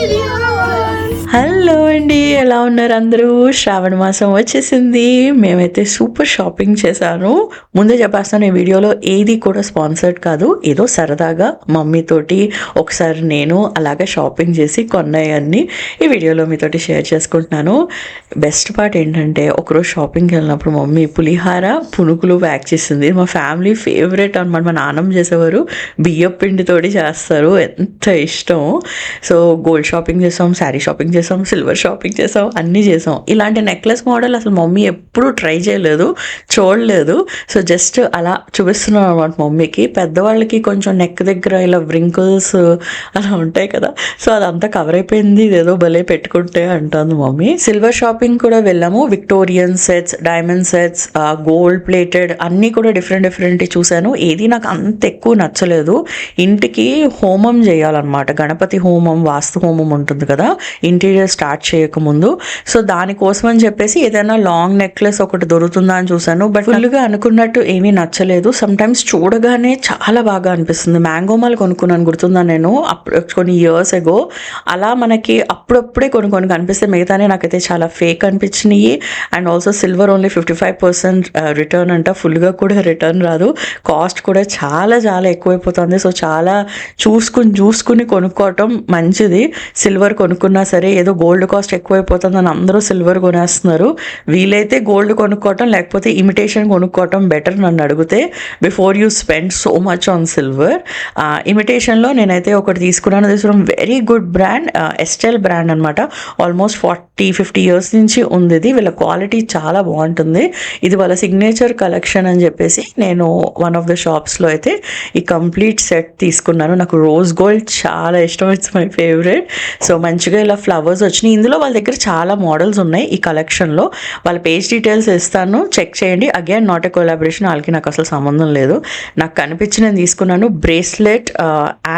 Yeah. Hello అండి ఎలా ఉన్నారు అందరూ? శ్రావణ మాసం వచ్చేసింది. మేమైతే సూపర్ షాపింగ్ చేశాను. ముందే చెప్పేస్తాను ఈ వీడియోలో ఏది కూడా స్పాన్సర్డ్ కాదు. ఏదో సరదాగా మమ్మీతోటి ఒకసారి నేను అలాగే షాపింగ్ చేసి కొన్నాయన్నీ ఈ వీడియోలో మీతోటి షేర్ చేసుకుంటున్నాను. బెస్ట్ పార్ట్ ఏంటంటే ఒకరోజు షాపింగ్కి వెళ్ళినప్పుడు మమ్మీ పులిహార పునుకులు ప్యాక్ చేసింది. మా ఫ్యామిలీ ఫేవరెట్ అనమాట మా నాన్నమ్మ చేసేవారు బియ్యం పిండితోటి చేస్తారు. ఎంత ఇష్టం. సో గోల్డ్ షాపింగ్ చేస్తాం శారీ షాపింగ్ చేసాం సిల్వర్ షాపింగ్ చేసాం అన్నీ చేసాం. ఇలాంటి నెక్లెస్ మోడల్ అసలు మమ్మీ ఎప్పుడూ ట్రై చేయలేదు చూడలేదు. సో జస్ట్ అలా చూపిస్తున్నాం అనమాట మమ్మీకి. పెద్దవాళ్ళకి కొంచెం నెక్ దగ్గర ఇలా వ్రింకిల్స్ అలా ఉంటాయి కదా. సో అదంతా కవర్ అయిపోయింది. ఇదేదో భలే పెట్టుకుంటే అంటుంది మమ్మీ. సిల్వర్ షాపింగ్ కూడా వెళ్ళాము. Victorian sets diamond sets gold plated అన్నీ కూడా డిఫరెంట్ డిఫరెంట్ చూశాను. ఏది నాకు అంత ఎక్కువ నచ్చలేదు. ఇంటికి హోమం చేయాలన్నమాట. గణపతి హోమం వాస్తు హోమం ఉంటుంది కదా. ఇంటి ఇంటీరియర్ స్టార్ట్ చేయకముందు. సో దానికోసం అని చెప్పేసి ఏదైనా లాంగ్ నెక్లెస్ ఒకటి దొరుకుతుందా అని చూశాను. బట్ ఫుల్గా అనుకున్నట్టు ఏమీ నచ్చలేదు. సమ్ టైమ్స్ చూడగానే చాలా బాగా అనిపిస్తుంది. మ్యాంగో మాల్ కొనుక్కున్నాను. గుర్తుందా నేను? అప్పుడు కొన్ని ఇయర్స్ ఎగో అలా మనకి అప్పుడప్పుడే కొన్ని కొన్ని కనిపిస్తే మిగతానే నాకైతే చాలా fake అనిపించినాయి. And also silver only fifty five percent return అంట. ఫుల్గా కూడా రిటర్న్ రాదు. కాస్ట్ కూడా చాలా చాలా ఎక్కువైపోతుంది. సో చాలా చూసుకుని చూసుకుని కొనుక్కోవటం మంచిది. సిల్వర్ కొనుక్కున్నా సరే ఏదో గోల్డ్ కాస్ట్ ఎక్కువైపోతుందని అందరూ సిల్వర్ కొనేస్తున్నారు. వీలైతే గోల్డ్ కొనుక్కోవటం లేకపోతే ఇమిటేషన్ కొనుక్కోవటం బెటర్ నన్ను అడిగితే before you spend so much on silver ఇమిటేషన్లో నేనైతే ఒకటి తీసుకున్నాను. This from very good brand Estele brand అనమాట ఆల్మోస్ట్ ఫార్టీ ఫిఫ్టీ ఇయర్స్ నుంచి ఉంది ఇది. వీళ్ళ క్వాలిటీ చాలా బాగుంటుంది. ఇది వాళ్ళ సిగ్నేచర్ కలెక్షన్ అని చెప్పేసి నేను వన్ ఆఫ్ ద షాప్స్లో అయితే ఈ కంప్లీట్ సెట్ తీసుకున్నాను. నాకు రోజ్ గోల్డ్ చాలా ఇష్టం. ఇట్స్ మై ఫేవరెట్ సో మంచిగా ఇలా ఫ్లవర్ కవర్స్ వచ్చినాయి. ఇందులో వాళ్ళ దగ్గర చాలా మోడల్స్ ఉన్నాయి ఈ కలెక్షన్లో వాళ్ళ పేజ్ డీటెయిల్స్ ఇస్తాను చెక్ చేయండి. అగైన్ నాట్ ఎ కొలాబరేషన్ వాళ్ళకి నాకు అసలు సంబంధం లేదు. నాకు కనిపించి నేను తీసుకున్నాను బ్రేస్లెట్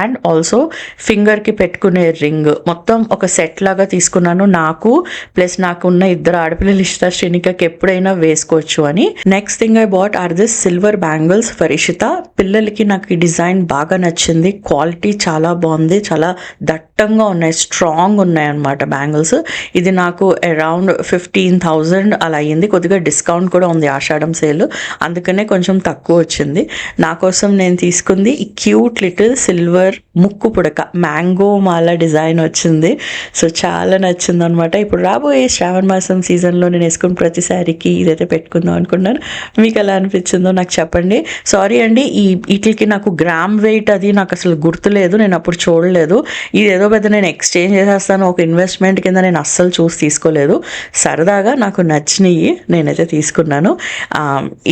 అండ్ ఆల్సో ఫింగర్కి పెట్టుకునే రింగ్ మొత్తం ఒక సెట్ లాగా తీసుకున్నాను. నాకు ప్లస్ నాకు ఉన్న ఇద్దరు ఆడపిల్లలు ఇష్ట శ్రేణికకి ఎప్పుడైనా వేసుకోవచ్చు అని. Next thing I bought are this silver bangles for Ishita పిల్లలకి నాకు ఈ డిజైన్ బాగా నచ్చింది. క్వాలిటీ చాలా బాగుంది. చాలా దట్టంగా ఉన్నాయి. స్ట్రాంగ్ ఉన్నాయి అనమాట బ్యాంగిల్స్. ఇది నాకు అరౌండ్ ఫిఫ్టీన్ థౌజండ్ అలా అయ్యింది. కొద్దిగా డిస్కౌంట్ కూడా ఉంది ఆషాఢం సేల్. అందుకనే కొంచెం తక్కువ వచ్చింది. నా కోసం నేను తీసుకుంది ఈ క్యూట్ లిటిల్ సిల్వర్ ముక్కు పుడక. మ్యాంగో మాల డిజైన్ వచ్చింది. సో చాలా నచ్చింది అనమాట ఇప్పుడు రాబోయే శ్రావణ మాసం సీజన్లో నేను వేసుకున్న ప్రతి శారీకి ఇదైతే పెట్టుకుందాం అనుకున్నాను మీకు ఎలా అనిపించిందో నాకు చెప్పండి. సారీ అండి ఈ వీటికి నాకు గ్రామ్ వెయిట్ అది నాకు అసలు గుర్తులేదు. నేను అప్పుడు చూడలేదు. ఇది ఏదో పెద్ద నేను ఎక్స్చేంజ్ చేసేస్తాను ఒక ఇన్వెస్ట్ ఇన్వెస్ట్మెంట్ కింద నేను అస్సలు చూసి తీసుకోలేదు. సరదాగా నాకు నచ్చినవి నేనైతే తీసుకున్నాను.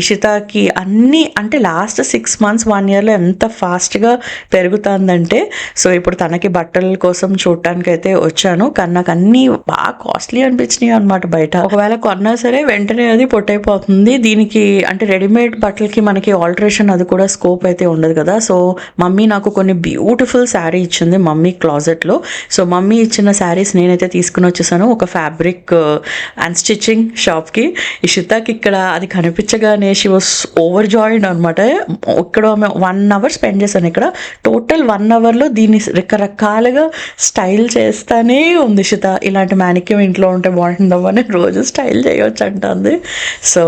ఇషితాకి అన్నీ అంటే లాస్ట్ సిక్స్ మంత్స్ వన్ ఇయర్లో ఎంత ఫాస్ట్గా పెరుగుతుందంటే సో ఇప్పుడు తనకి బట్టల కోసం చూడటానికి అయితే వచ్చాను. కానీ నాకు అన్నీ బాగా కాస్ట్లీ అనిపించినాయి అనమాట బయట. ఒకవేళ కొన్నా సరే వెంటనే అది పొట్టైపోతుంది. దీనికి అంటే రెడీమేడ్ బట్టలకి మనకి ఆల్టరేషన్ అది కూడా స్కోప్ అయితే ఉండదు కదా. సో మమ్మీ నాకు కొన్ని బ్యూటిఫుల్ శారీ ఇచ్చింది మమ్మీ క్లాజెట్లో సో మమ్మీ ఇచ్చిన శారీస్ నేనైతే తీసుకుని వచ్చేసాను. ఒక ఫ్యాబ్రిక్ అండ్ స్టిచ్చింగ్ షాప్కి ఇషితాకి ఇక్కడ అది కనిపించగానే షీ వాస్ ఓవర్ జాయిన్ అనమాట ఇక్కడ వన్ అవర్ స్పెండ్ చేశాను ఇక్కడ. టోటల్ వన్ అవర్లో దీన్ని రకరకాలుగా స్టైల్ చేస్తానే ఉంది ఇషిత ఇలాంటి మ్యానిక్యూమ్ ఇంట్లో ఉంటే బాగుంటుందమ్మా నేను రోజు స్టైల్ చేయొచ్చు అంటుంది. సో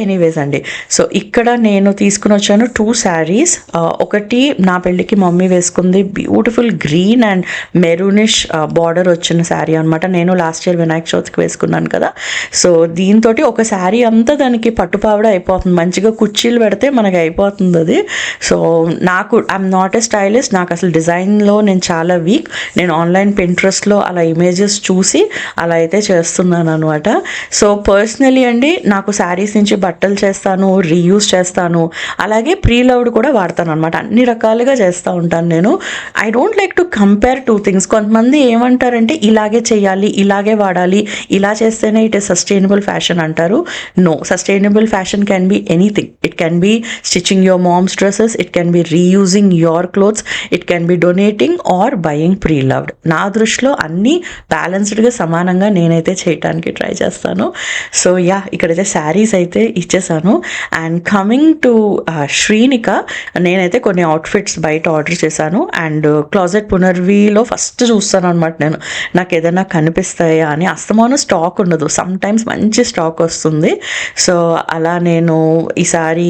ఎనీవేస్ uh, అండి. సో ఇక్కడ నేను తీసుకుని వచ్చాను టూ శారీస్ uh, ఒకటి నా పెళ్ళికి మమ్మీ వేసుకుంది beautiful green and maroonish border వచ్చిన శారీ అనమాట నేను లాస్ట్ ఇయర్ వినాయక చవితికి వేసుకున్నాను కదా. సో దీంతో ఒక శారీ అంతా దానికి పట్టుపావిడ అయిపోతుంది. మంచిగా కుర్చీలు పెడితే మనకి అయిపోతుంది అది. సో నాకు ఐఎమ్ నాట్ ఏ స్టైలిస్ట్ నాకు అసలు డిజైన్లో నేను చాలా వీక్ నేను ఆన్లైన్ పింట్రెస్ట్లో అలా ఇమేజెస్ చూసి అలా అయితే చేస్తున్నాను అనమాట సో పర్సనలీ అండి నాకు శారీస్ నుంచి బట్టలు చేస్తాను రీయూస్ చేస్తాను. అలాగే ప్రీ లవ్డ్ కూడా వాడతాను అనమాట అన్ని రకాలుగా చేస్తూ ఉంటాను నేను. I don't like to compare two things కొంతమంది ఏమంటారంటే ఇలాగే చేయాలి ఇలాగే వాడాలి ఇలా చేస్తేనే ఇట్ ఇస్ సస్టైనబుల్ ఫ్యాషన్ అంటారు. No sustainable fashion can be anything it can be stitching your mom's dresses it can be reusing your clothes it can be donating or buying pre loved నా దృష్టిలో అన్నీ బ్యాలెన్స్డ్గా సమానంగా నేనైతే చేయడానికి try చేస్తాను. So yeah ఇక్కడైతే శారీస్ అయితే ఇచ్చేసాను. అండ్ కమింగ్ టు శ్రీనిక నేనైతే కొన్ని అవుట్ఫిట్స్ బయట ఆర్డర్ చేశాను. అండ్ క్లాజెట్ uh, పునర్వీలో ఫస్ట్ చూస్తాను అనమాట నేను. నాకు ఏదైనా కనిపిస్తాయా అని అస్తమానం స్టాక్ ఉండదు. సమ్ టైమ్స్ మంచి స్టాక్ వస్తుంది. సో అలా నేను ఈసారి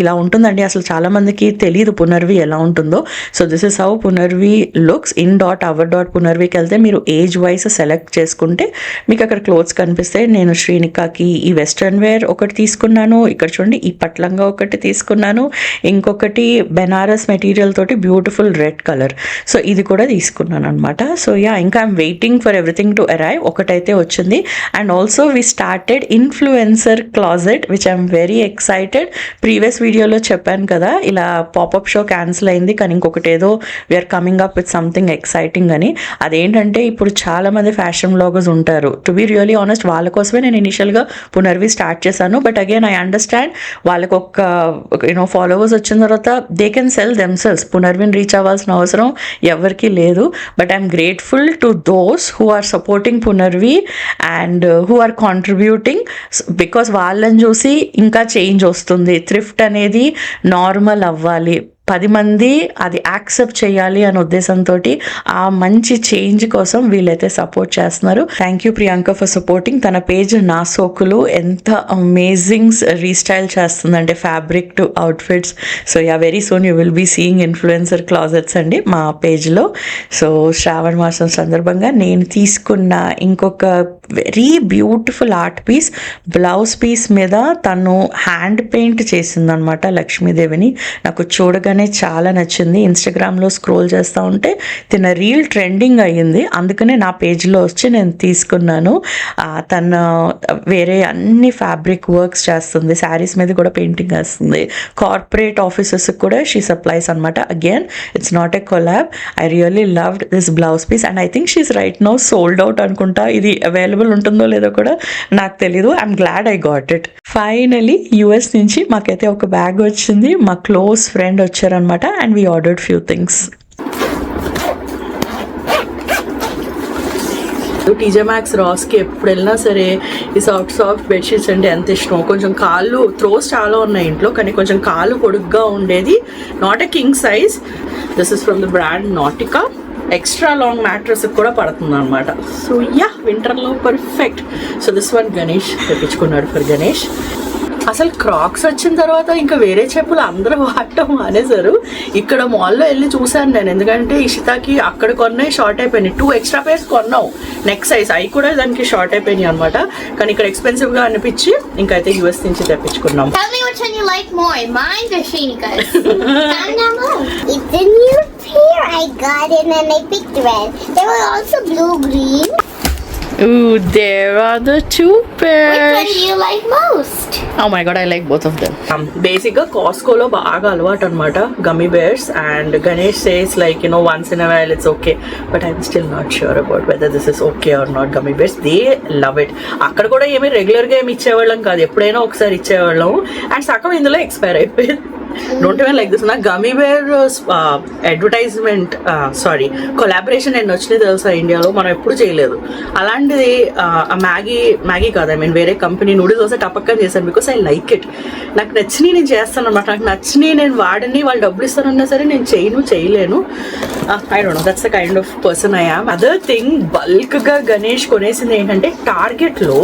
ఇలా ఉంటుందండి. అసలు చాలామందికి తెలియదు పునర్వి ఎలా ఉంటుందో. So this is how Punarvi looks in dot our dot పునర్వికి వెళ్తే మీరు ఏజ్ వైస్ సెలెక్ట్ చేసుకుంటే మీకు అక్కడ క్లోత్స్ కనిపిస్తాయి. నేను శ్రీనికాకి ఈ వెస్ట్రన్ వేర్ ఒకటి తీసుకున్నాను. ఇక్కడ చూడండి ఈ పట్లంగా ఒకటి తీసుకున్నాను. ఇంకొకటి బెనారస్ మెటీరియల్ తోటి బ్యూటిఫుల్ రెడ్ కలర్ సో ఇది కూడా తీసుకున్నాను అనమాట సో యా ఇంకా I'm waiting for everything to arrive ఒకటైతే వచ్చింది. And also we started influencer closet which I'm very excited previous వీడియోలో చెప్పాను కదా ఇలా పాపప్ షో క్యాన్సిల్ అయింది కానీ ఇంకొకటి ఏదో we're coming up with something exciting అని. అదేంటంటే ఇప్పుడు చాలామంది ఫ్యాషన్ బ్లాగర్స్ ఉంటారు. టు బి రియలీ ఆనెస్ట్ వాళ్ళ కోసమే నేను ఇనిషియల్గా పునర్వి స్టార్ట్ చేశాను. బట్ అగైన్ ఐ అండర్స్టాండ్ వాళ్ళకి ఒక యూనో ఫాలోవర్స్ వచ్చిన తర్వాత దే కెన్ సెల్ దెమ్సెల్స్ పునర్విని రీచ్ అవ్వాల్సిన అవసరం ఎవరికీ లేదు. But I'm grateful to tho those who are supporting Punarvi and who are contributing because వాళ్ళని చూసి ఇంకా చేంజ్ వస్తుంది. థ్రిఫ్ట్ అనేది నార్మల్ అవ్వాలి. పది మంది అది యాక్సెప్ట్ చేయాలి అనే ఉద్దేశంతో ఆ మంచి చేంజ్ కోసం వీళ్ళైతే సపోర్ట్ చేస్తున్నారు. Thank you Priyanka for supporting తన పేజ్ నా సోకులు ఎంత అమేజింగ్ రీస్టైల్ చేస్తుందంటే fabric to outfits so yeah very soon you will be seeing influencer closets అండి మా పేజ్లో. సో శ్రావణ మాసం సందర్భంగా నేను తీసుకున్న ఇంకొక very beautiful art piece blouse piece మీద తను హ్యాండ్ పెయింట్ చేసిందనమాట లక్ష్మీదేవిని. నాకు చూడగానే చాలా నచ్చింది. ఇన్స్టాగ్రామ్లో స్క్రోల్ చేస్తూ ఉంటే తిన రీల్ ట్రెండింగ్ అయ్యింది. అందుకనే నా పేజ్లో వచ్చి నేను తీసుకున్నాను. తను తన వేరే అన్ని ఫ్యాబ్రిక్ వర్క్స్ చేస్తుంది. శారీస్ మీద కూడా పెయింటింగ్ వేస్తుంది. కార్పొరేట్ ఆఫీసెస్కి కూడా షీ సప్లైస్ అనమాట again it's not a collab I really loved this blouse piece and I think she's right now sold out అనుకుంటా. ఇది అవైలబుల్ ఉంటుందో లేదో కూడా నాకు తెలీదు. I'm glad I got it finally US నుంచి మాకైతే ఒక బ్యాగ్ వచ్చింది. మా క్లోజ్ ఫ్రెండ్ వచ్చారనమాట and we ordered few things TJ Maxx రాస్కి ఎప్పుడు వెళ్ళినా సరే ఈ సాఫ్ట్ సాఫ్ట్ బెడ్షీట్స్ అంటే ఎంత ఇష్టం కొంచెం కాళ్ళు త్రోస్ చాలా ఉన్నాయి ఇంట్లో కానీ కొంచెం కాళ్ళు పొడుగ్గా ఉండేది. Not a king size this is from the brand Nautica extra long mattress కూడా పడుతుంది అనమాట సో యా వింటర్లో perfect so this one Ganesh తెప్పించుకున్నాడు for Ganesh అసలు క్రాక్స్ వచ్చిన తర్వాత ఇంకా వేరే చెప్పులు అందరూ వాడటం మానేశారు. ఇక్కడ మాల్లో వెళ్ళి చూశాను నేను. ఎందుకంటే ఇషితాకి అక్కడ కొన్నాయి షార్ట్ అయిపోయినాయి. టూ ఎక్స్ట్రా పేర్స్ కొన్నావు. నెక్స్ట్ సైజ్ అవి కూడా దానికి షార్ట్ అయిపోయినాయి అనమాట కానీ ఇక్కడ ఎక్స్పెన్సివ్గా అనిపించి ఇంకైతే యూఎస్ నుంచి తెప్పించుకున్నాం. Which like pair I got and then I picked red. They were also blue green. Ooh, there are the two Which pairs. one do you like most? Oh my god I like both of them బేసిక్గా కాస్కోలో బాగా అలవాటు అనమాట gummy bears and Ganesh says like you know once in while it's okay but I'm still not sure about whether this is okay or not gummy bears they love it అక్కడ కూడా ఏమి రెగ్యులర్గా ఏమి ఇచ్చేవాళ్ళం కాదు ఎప్పుడైనా ఒకసారి ఇచ్చేవాళ్ళం అండ్ సగం ఇందులో ఎక్స్పైర్ అయిపోయింది డోంట్ ఈవెన్ లైక్ దిస్ నా gummy bear advertisement sorry collaboration ఎన్ని వచ్చినాయి తెలుసా ఇండియాలో? మనం ఎప్పుడు చేయలేదు. అలాంటిది uh, మ్యాగీ మ్యాగీ కాదు ఐ మీన్ వేరే కంపెనీ నూడిల్స్ వస్తే టపక్కని చేశాను బికాస్ ఐ లైక్ ఇట్ నాకు నచ్చినవి నేను చేస్తాను అనమాట నాకు నచ్చినవి నేను వాడని వాళ్ళు డబ్బులు ఇస్తానన్నా సరే నేను చేయను చేయలేను. I don't know that's the kind of person I am other thing బల్క్గా గణేష్ కొనేసింది ఏంటంటే టార్గెట్లో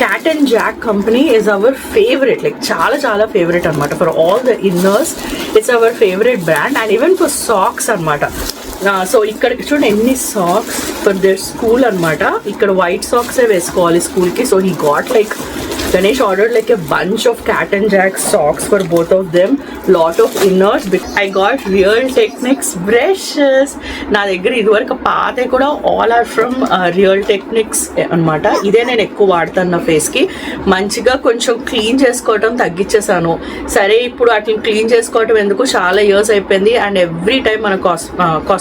Cat and Jack company is our favourite like చాలా చాలా ఫేవరెట్ అనమాట for all the inners it's our favourite brand and even for socks అనమాట so ఇక్కడ చూడండి ఎన్ని సాక్స్ ఫర్ దర్ స్కూల్ అన్నమాట. ఇక్కడ వైట్ సాక్సే వేసుకోవాలి స్కూల్కి so he got like Ganesh order like a bunch of Cat and Jack socks for both of them lot of inners I got Real Techniques brushes నా దగ్గర ఇదివరకు పాతే కూడా all are from Real Techniques అన్నమాట. ఇదే నేను ఎక్కువ వాడతాను నా ఫేస్కి మంచిగా కొంచెం క్లీన్ చేసుకోవటం తగ్గించేసాను సరే ఇప్పుడు వాటిని క్లీన్ చేసుకోవటం ఎందుకు? చాలా ఇయర్స్ అయిపోయింది. అండ్ ఎవ్రీ టైం మన కాస్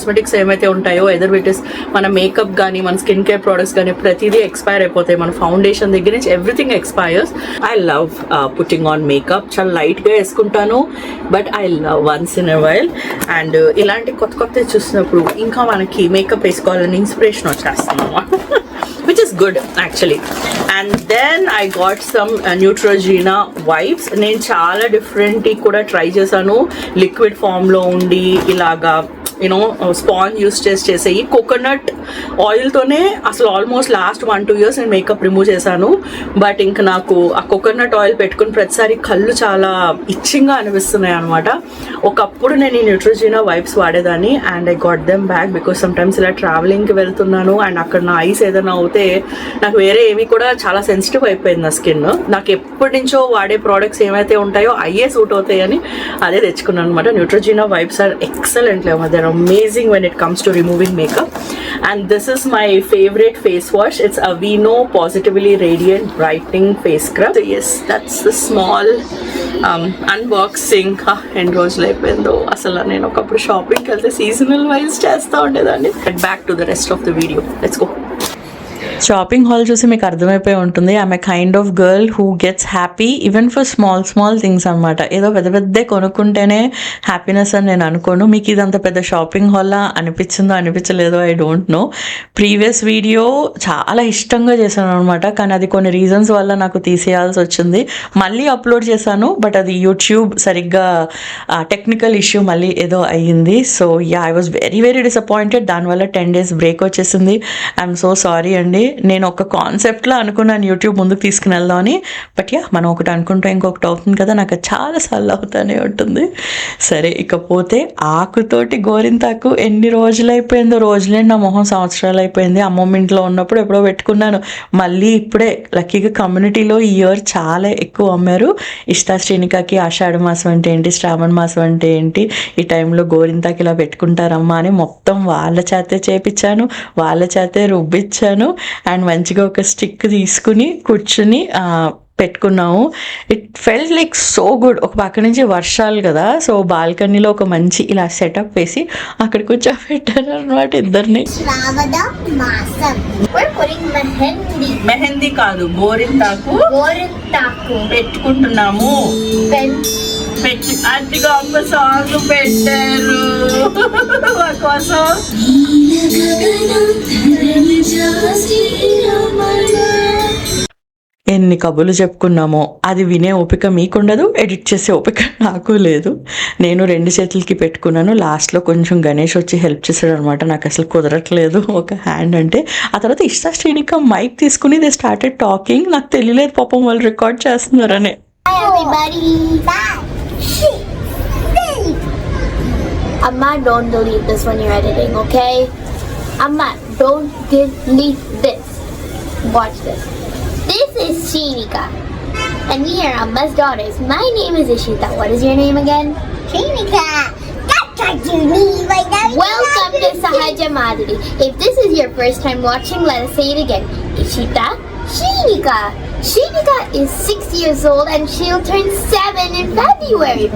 కాస్మెటిక్స్ ఏమైతే ఉంటాయో ఎదర్ ఇట్ ఇస్ మన మేకప్ కానీ మన స్కిన్ కేర్ ప్రోడక్ట్స్ కానీ ప్రతిదీ ఎక్స్పైర్ అయిపోతాయి. మన ఫౌండేషన్ దగ్గర నుంచి everything expires I love putting on makeup చాలా లైట్గా వేసుకుంటాను but I love once in a while and ఇలాంటి కొత్త కొత్త చూసినప్పుడు ఇంకా మనకి మేకప్ వేసుకోవాలని inspiration వచ్చేస్తున్నాము which is good actually and then I got some Neutrogena wipes నేను చాలా డిఫరెంట్ కూడా ట్రై చేశాను. లిక్విడ్ ఫామ్లో ఉండి ఇలాగా యూనో స్పాన్ యూస్ చేసి చేసేయి. కోకోనట్ ఆయిల్తోనే అసలు almost last one two years నేను మేకప్ రిమూవ్ చేశాను. బట్ ఇంక నాకు ఆ కోకోనట్ ఆయిల్ పెట్టుకుని ప్రతిసారి కళ్ళు చాలా ఇచ్చింగ్గా అనిపిస్తున్నాయి అనమాట ఒకప్పుడు నేను ఈ Neutrogena wipes వాడేదాన్ని and I got them back because sometimes ఇలా ట్రావెలింగ్కి వెళ్తున్నాను అండ్ అక్కడ నా ఐస్ ఏదైనా అవుతే నాకు వేరే ఏవి కూడా చాలా సెన్సిటివ్ అయిపోయింది నా స్కిన్ నాకు ఎప్పటి నుంచో వాడే ప్రోడక్ట్స్ ఏమైతే ఉంటాయో అయ్యే సూట్ అవుతాయని అదే తెచ్చుకున్నాను అనమాట న్యూట్రోజీనా వైబ్స్ ఆర్ ఎక్సలెంట్ లేవు they're amazing when it comes to removing makeup and this is my favourite face wash it's Aveeno positively radiant brightening face scrub yes that's the small unboxing ఎన్ని రోజులు అయిపోయిందో అసలు నేను ఒకప్పుడు షాపింగ్కి వెళ్తే seasonal wise చేస్తూ ఉండేదాన్ని. Back to the rest of the video let's go shopping haul చూసి మీకు అర్థమైపోయి ఉంటుంది. ఆమె kind of girl who gets happy even for small small things అనమాట ఏదో పెద్ద పెద్ద కొనుక్కుంటేనే హ్యాపీనెస్ అని నేను అనుకోను. మీకు ఇదంత పెద్ద షాపింగ్ హాల్లా అనిపించిందో అనిపించలేదో I don't know previous video చాలా ఇష్టంగా చేశాను అనమాట కానీ అది కొన్ని రీజన్స్ వల్ల నాకు తీసేయాల్సి వచ్చింది. మళ్ళీ అప్లోడ్ చేశాను బట్ అది యూట్యూబ్ సరిగ్గా టెక్నికల్ ఇష్యూ మళ్ళీ ఏదో అయ్యింది. So yeah I was very very disappointed దానివల్ల టెన్ డేస్ బ్రేక్ వచ్చేసింది. ఐఎమ్ సో సారీ అండి. నేను ఒక కాన్సెప్ట్లో అనుకున్నాను యూట్యూబ్ ముందుకు తీసుకుని వెళ్దామని. బట్ యా మనం ఒకటి అనుకుంటే ఇంకొకటి అవుతుంది కదా నాకు చాలాసార్లు చాలా అవుతానే ఉంటుంది. సరే ఇకపోతే ఆకుతోటి గోరింతాకు ఎన్ని రోజులు అయిపోయిందో రోజులే నా మొహం సంవత్సరాలు అయిపోయింది అమ్మమ్మ ఇంట్లో ఉన్నప్పుడు ఎప్పుడో పెట్టుకున్నాను. మళ్ళీ ఇప్పుడే లక్కీగా కమ్యూనిటీలో ఈ ఇయర్ చాలా ఎక్కువ అమ్మారు. ఇష్టా శ్రీనికాకి ఆషాఢ మాసం అంటే ఏంటి శ్రావణ మాసం అంటే ఏంటి ఈ టైంలో గోరింతాకి ఇలా పెట్టుకుంటారమ్మా అని మొత్తం వాళ్ళ చేతే చేపించాను వాళ్ళ చేతే రుబ్బిచ్చాను. అండ్ మంచిగా ఒక స్టిక్ తీసుకుని కూర్చుని పెట్టుకున్నాము. It felt like so good ఒక పక్క నుంచి వర్షాలు కదా సో బాల్కనీలో ఒక మంచి ఇలా సెటప్ వేసి అక్కడ కూర్చోబెట్టారు అనమాట ఇద్దరిని. మెహందీ. కాదు గోరింతాకు గోరింటాకు పెట్టుకుంటున్నాము. పెట్టి అతిగా ఒక సాంగ్ పెట్టారు. మా కోసం ఎన్ని కబుర్లు చెప్పుకున్నామో అది వినే ఓపిక మీకుండదు ఎడిట్ చేసే ఓపిక నాకు లేదు. నేను రెండు చేతులకి పెట్టుకున్నాను లాస్ట్లో కొంచెం గణేష్ వచ్చి హెల్ప్ చేశాడు అనమాట నాకు అసలు కుదరట్లేదు ఒక హ్యాండ్ అంటే. ఆ తర్వాత ఇష్టా శ్రేణిక మైక్ తీసుకుని దే స్టార్టెడ్ టాకింగ్ నాకు తెలియలేదు పాపం వాళ్ళు రికార్డ్ చేస్తున్నారని. Hi everybody. Bye. Sheep. Amma, don't delete this when you're editing, okay? Amma, don't delete this. Watch this. This is Shinika. And we are Amma's daughters. My name is Ishita. What is your name again? Shinika. That's what you need right now. Welcome to Sahaja Madhuri. If this is your first time watching, let us say it again. Ishita. Shinika. Shinika is six years old and she'll turn seven in February.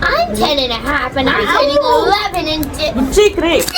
I'm ten and a half and I'm turning eleven in... Di- Secret!